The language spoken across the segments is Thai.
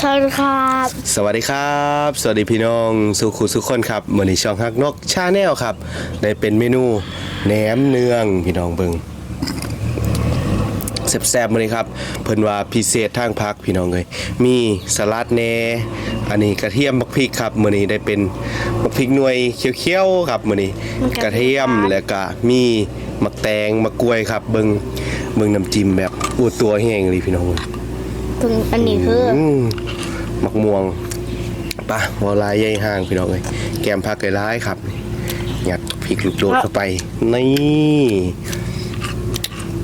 สวัสดีครับ สวัสดีครับ สวัสดีพี่น้องสุขุสุขคนครับมือนี้ช่องฮักนกชาแนลครับ ได้เป็นเมนูแหนมเนืองพี่น้องเบิงแซ่บๆมื้อนี้ครับ เพิ่นว่าพิเศษทางพักพี่น้องเลยมีสลัดแหนอันนี้กระเทียมบักพริกครับมื้อนี้ได้เป็นบักพริกหน่วยเขียวๆครับมื้อนี้กระเทียมแล้วก็มีมักแตงมะกล้วยครับ เบิงเบิงน้ำจิ้มแบบอูตัวแห้งเลยพี่น้องเบิ่ง ถึงอันนี้คืออืมมักม่วงปะวอลายใหญ่ห่างพี่น้องเลยแกมผักไก่ร้ายครับยัดพริกลูกโดดเข้าไป นี่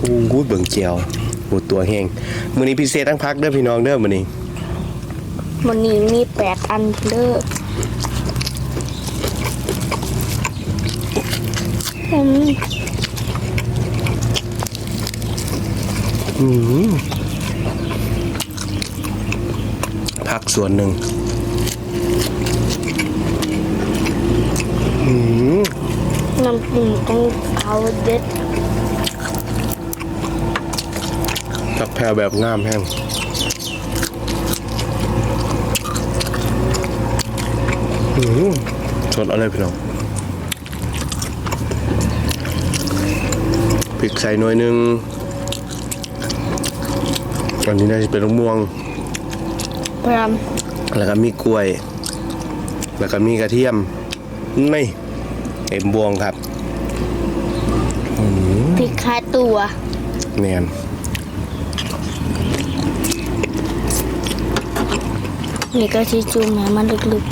อู้ยเบิ่งเจียวหูตัวแห้งมื้อนี้พิเศษทั้งพักเด้อพี่น้องเด้อมื้อนี้วันนี้มีแปดอันเด้ออืมอืม พักส่วนหนึ่งอืมน้ำจิ้มต้องเขาเด็ดพักแพรวแบบงามแห้งอืมสดเอะไรพี่น้องพริกใส่หน่อยหนึงอันนี้น่าจะเป็นมะม่วง พยายามแล้วก็มีกล้วย แล้วก็มีกระเทียมนี่เอ็มบวงครับพริกคาตัวเนียนนี่ก็ชิจุ่มให้มันลึก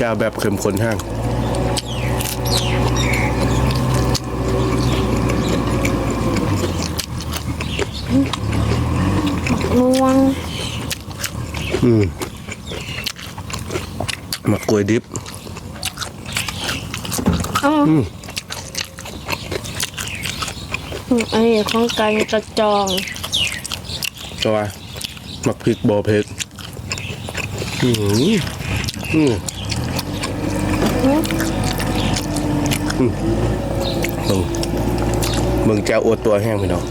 จะแบบเข้มข้นห้างๆม่วงอืมมะกล้วยดิบอ้าวอืมอันนี้ของการกระจอง ตัว มักพริกบอเพกอืมอืมอืมเบิ่งเบิ่งแจ้วอวดตัวแห้งพี่น้อง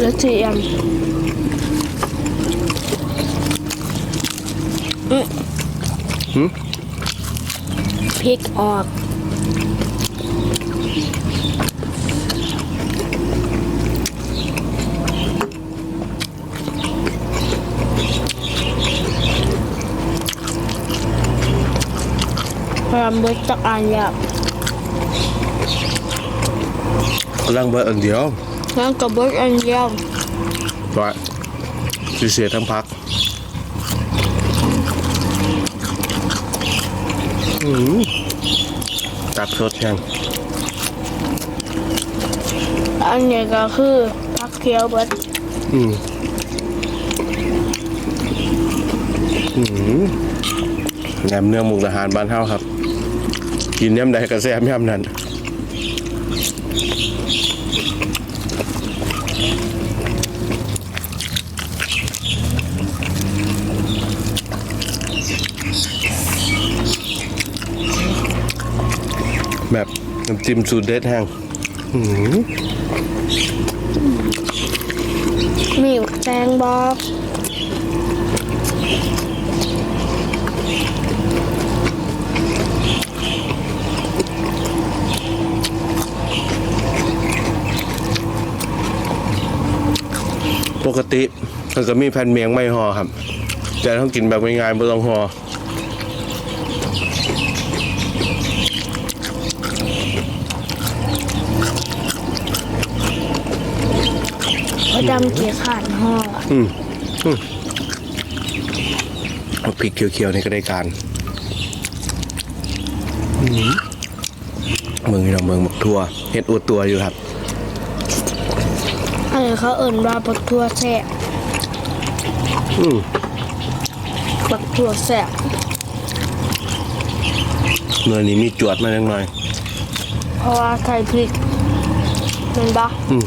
แล้วเทียมหืมพริกออก พยายามเบิดจักอันแล้วกำลังเบิดอันเดียวงั้นก็เบิดอันเดียวว่าพิเศษทั้งพักอืมตับสดยังอันนี้ก็คือผักเขียวเบิดอืมอืมแหนมเนื้อหมูกอาหารบ้านเฮาครับ กินย่ำใดกระแซมย่ำนั้นแบบน้ำจิ้มสูตรเด็ดแห้งอืมีแตงบอ ปกติมันก็มีแผ่นเมียงไม่ห่อครับ แต่ต้องกินแบบง่ายๆไม่ต้องห่อเพราะดำเกี่ยขาดห่ออืมอืมเอาพริกเขียวๆในก็ได้การอืมเมืองเราเมืองหมกทั่วเฮ็ดอวดตัวอยู่ครับอันนี้ เขาเอิ่นว่าบักทั่วแสบอืมบักทั่วแสบเนื้อนี้มีจวดมาเล็กน้อยพราะว่าใส่พริกเห็นปะอืม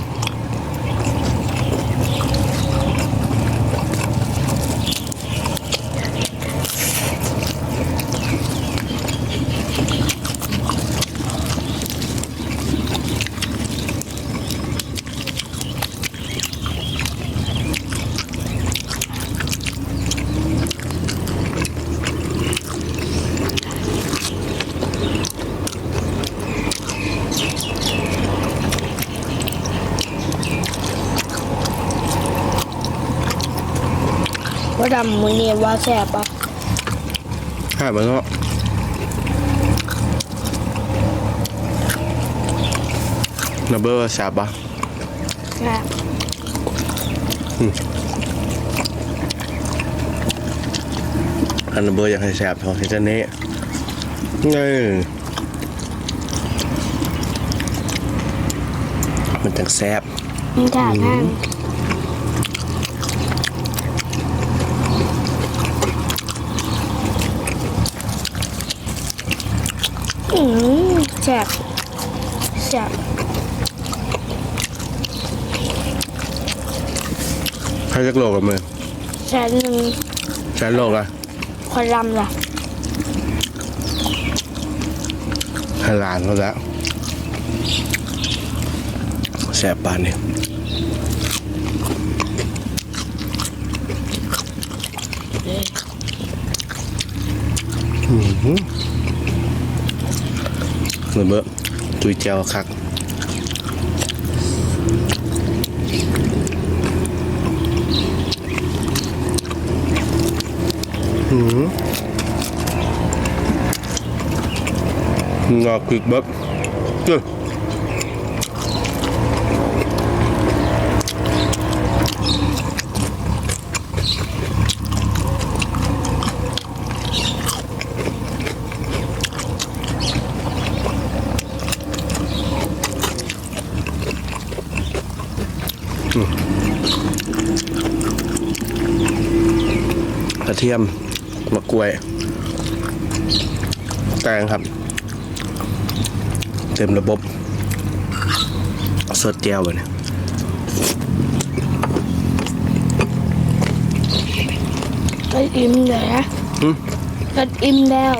ว่าดำมือนี้ว่าแสบปะห้ามันก็นับเบอร์แสาบปะแสบอันนับเบอร์อยากให้แสบเท่าที่จะเนี้นี่มันจังแสบมันถ่ายง่ายอื มแสบแสบให้จักโลกับมือแสบหนึ่งแสนโลกอะคนรำล่ะให้หลานเขาแล้วแสบปานนี่อือหือ นับเบอจุยเจียวคักงอก cực bắp Chưa. Ừ. กระ เทียมมะกล้วย แตงครับ เต็มระบบสดแก้วเลยก็อิ่มเลยนะอืมก็อิ่มแล้ว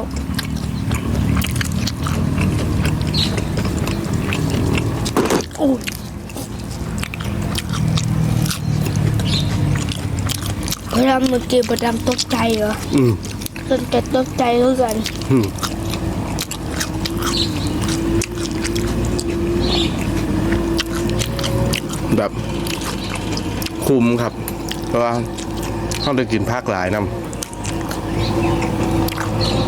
โอ้ ยพอดำเมื่อกี้พอดำตกใจเหรออืมจนแกตกใจด้วยกันอืมแบบคุ้มครับ เพราะว่าเขาได้กินภาคหลายนำ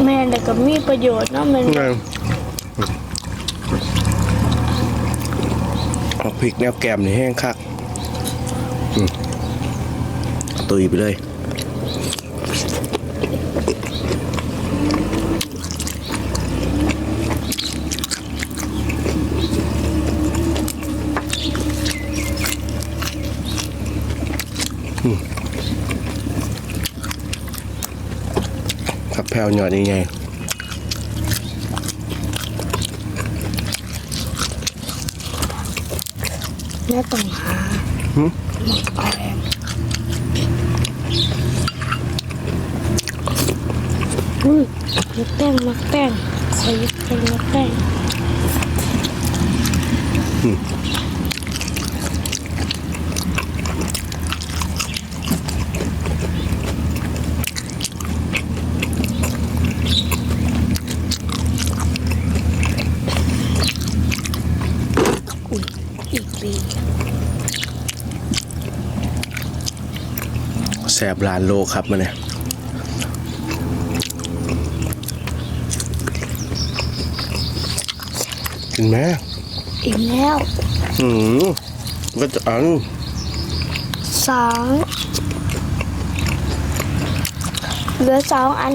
แม่แต่ก็มีประโยชน์เนาะมันเอาพริกแนวแกมนี่แห้งคักอืม ตุยไปเลยผักแพรวหยอดยังไงแม่ต้องหาหึหมกแรง อุ้ยมักแป้งมักแป้งขอยึดเป็นมักแป้งอุ้ยอีกปีแสบลานโลครับมาเนี่ย กินไหมอิ่มแล้วอืมก็จะอันสองเหลือสองอัน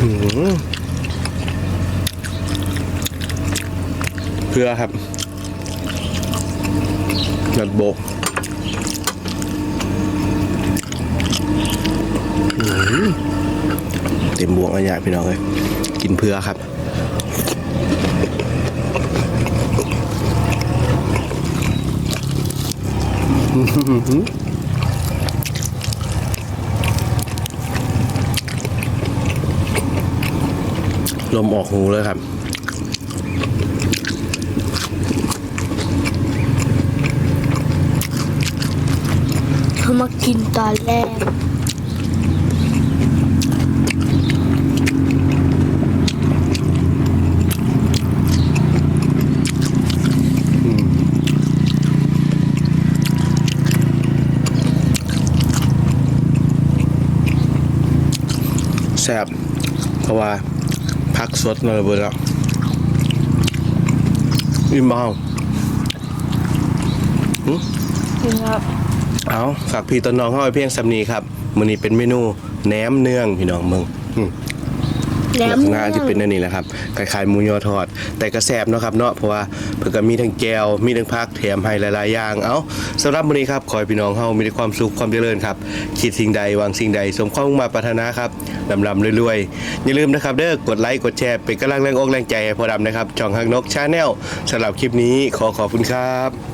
อืมเพื่อครับนัดโบก เต็มบวงอันยะพี่น้องเลยกินเพื่อครับลมออกหูเลยครับเขามากินตอนแรก แซ่บเพราะว่าพักสดมาเลยเบิดแล้วอิ่มเมากินครับเอาฝากพี่ต้นน้องเข้าไปเพียงสำนีครับ มื้อนี้เป็นเมนูแหนมเนืองพี่น้องเมืองอืม แหนลัมกษณะที่เป็นอันนี้แหละครับคล้ายๆหมูยอทอด แต่ก็แซ่บเนาะครับเนาะเพราะว่าเพิ่นก็มีทั้งแก้วมีทั้งผักแถมให้หลายๆอย่างเอาสำหรับมื้อนี้ครับขอให้พี่น้องเฮามีแต่ความสุขความเจริญครับ คิดสิ่งใดหวังสิ่งใด สมความมุ่งมาปรารถนาครับลำๆรวยๆอย่าลืมนะครับเด้อกดไลค์กดแชร์เป็นกำลังแรงอกแรงใจให้พอดำนะครับช่องฮักนกชาแนลสำหรับคลิปนี้ขอขอบคุณครับ